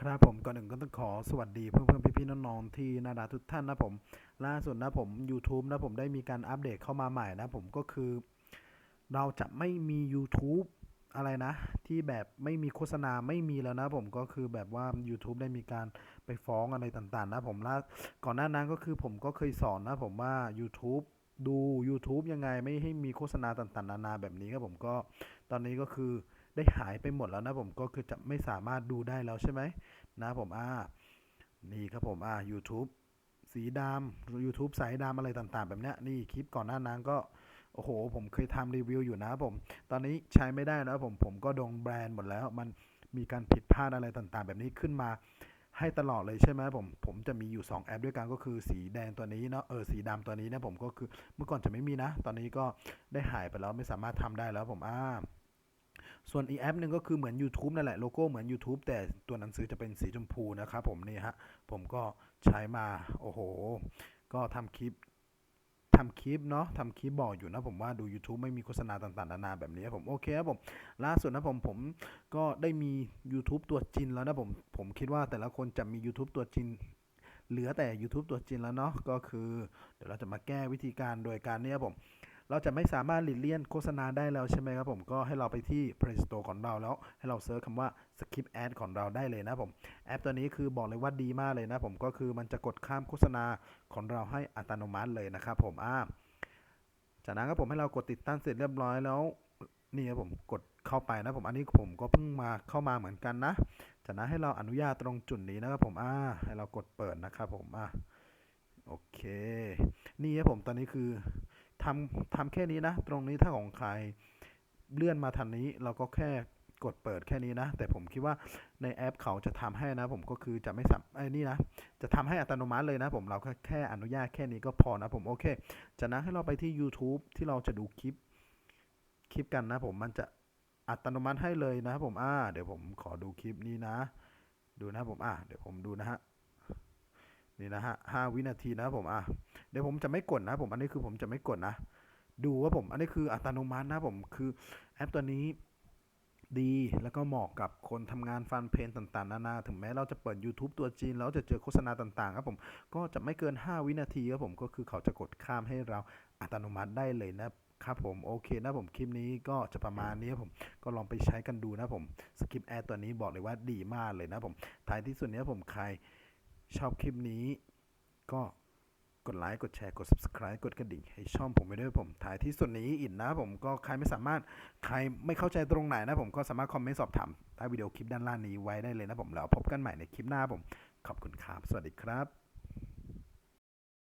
ครับผมก่อนหนึ่งก็ต้องขอสวัสดีเพื่อนเพื่อนพี่พี่ๆน้องๆที่นารักทุกท่านนะผม ล่าสุดนะผม YouTube นะผมได้มีการอัปเดตเข้ามาใหม่นะผมก็คือ เราจะไม่มี YouTube อะไรนะ ที่แบบไม่มีโฆษณาไม่มีแล้วนะผมก็คือแบบว่า YouTube ได้มีการไปฟ้องอะไรต่างๆ นะผมล่าก่อนหน้านั้นก็คือผมก็เคยสอนนะผมว่า YouTube ดู YouTube ยังไงไม่ให้มีโฆษณาต่างๆ นานาแบบนี้ครับผมก็ตอนนี้ก็คือ ได้หายไปหมดแล้วนะผมก็คือจะไม่สามารถดูได้แล้วใช่ไหมนะผมอ่านี่ครับผมอ่า YouTube สีดำ YouTube สายดำอะไรต่างๆ แบบนี้นี่คลิปก่อนหน้านั้นก็โอ้โห ผมเคยทำรีวิวอยู่นะผม ตอนนี้ใช้ไม่ได้แล้วผม ผมก็โดนแบรนด์หมดแล้ว มันมีการผิดพลาดอะไรต่างๆ แบบนี้ขึ้นมาให้ตลอดเลยใช่ไหมผม ผมจะมีอยู่ 2 แอปด้วยกันก็คือสีแดงตัวนี้เนาะ เออ สีดำตัวนี้นะผมก็คือเมื่อก่อนจะไม่มีนะ ตอนนี้ก็ได้หายไปแล้วไม่สามารถทำได้แล้วผมอ่า ส่วนอีกแอปหนึ่งก็คือเหมือน YouTube นั่นแหละโลโก้เหมือน YouTube แต่ตัวหนังสือจะเป็นสีชมพูนะครับผมนี่ฮะผมก็ใช้มาโอ้โห ก็ทำคลิปทำคลิปเนาะทำคลิปบอกอยู่นะผมว่าดู YouTube ไม่มีโฆษณาต่างๆนานาแบบนี้ผมโอเคครับผมล่าสุดนะผมผมก็ได้มี YouTube ตัวจริงแล้วนะผมผมคิดว่าแต่ละคนจะมี YouTube ตัวจริงเหลือแต่ YouTube ตัวจริงแล้วเนาะก็คือ เดี๋ยวเราจะมาแก้วิธีการโดยการเนี้ยผม เราจะไม่สามารถหลีกเลี่ยงโฆษณาได้แล้วใช่ไหมครับผมก็ให้เราไปที่ Play Store ของเราแล้ว ให้เราเซิร์ชคำว่า Skip Ad ของเราได้เลยนะผมแอปตัวนี้คือบอกเลยว่าดีมากเลยนะผมก็คือมันจะกดข้ามโฆษณาของเราให้อัตโนมัติเลยนะครับผมอ่าจากนั้นครับผมให้เรากดติดตั้งเสร็จเรียบร้อยแล้วนี่ครับผมกดเข้าไปนะผมอันนี้ผมก็เพิ่งมาเข้ามาเหมือนกันนะ จากนั้นให้เราอนุญาตตรงจุดนี้นะครับผมอ่าให้เรากดเปิดนะครับผมอ่าโอเค นี่ครับผมตอนนี้คือ ทำทำแค่นี้นะ ตรงนี้ถ้าของใครเลื่อนมาทันนี้เราก็แค่กดเปิดแค่นี้นะ แต่ผมคิดว่าในแอปเขาจะทำให้นะ ผมก็คือจะไม่สับไอ้นี่นะ จะทำให้อัตโนมัติเลยนะ ผมเราแค่แค่อนุญาตแค่นี้ก็พอนะผมโอเค จากนั้นให้เราไปที่ YouTube ที่เราจะดูคลิป คลิปกันนะ ผมมันจะอัตโนมัติให้เลยนะผมอ่าเดี๋ยวผมขอดูคลิปนี้นะ ดูนะผมอ่าเดี๋ยวผมดูนะฮะนี่นะฮะห้าวินาทีนะผมอะ เดี๋ยวผมจะไม่กดนะ ผมอันนี้คือผมจะไม่กดนะ ดูว่าผมอันนี้คืออัตโนมัตินะผมคือแอปตัวนี้ดีแล้วก็เหมาะกับคนทำงานฟันเพลงต่างๆ นานา ถึงแม้เราจะเปิด YouTube ตัวจีน แล้วจะเจอโฆษณาต่างๆ ครับผม ก็จะไม่เกิน 5 วินาทีครับผมก็คือเขาจะกดข้ามให้เราอัตโนมัติได้เลยนะครับผมโอเคนะผมคลิปนี้ก็จะประมาณนี้ครับผมก็ลองไปใช้กันดูนะผมสกิปแอดตัวนี้บอกเลยว่าดีมากเลยนะผมท้ายที่สุดนี้ผมใครชอบคลิปนี้ก็ กดไลค์ กดแชร์ กด subscribe กดกระดิ่งให้ช่องผมไปด้วยผมถ่ายที่สุดนี้อินนะผมก็ใครไม่สามารถใครไม่เข้าใจตรงไหนนะผมก็สามารถคอมเมนต์สอบถามใต้วิดีโอคลิปด้านล่างนี้ไว้ได้เลยนะผมแล้วพบกันใหม่ในคลิปหน้าผม ขอบคุณครับ สวัสดีครับ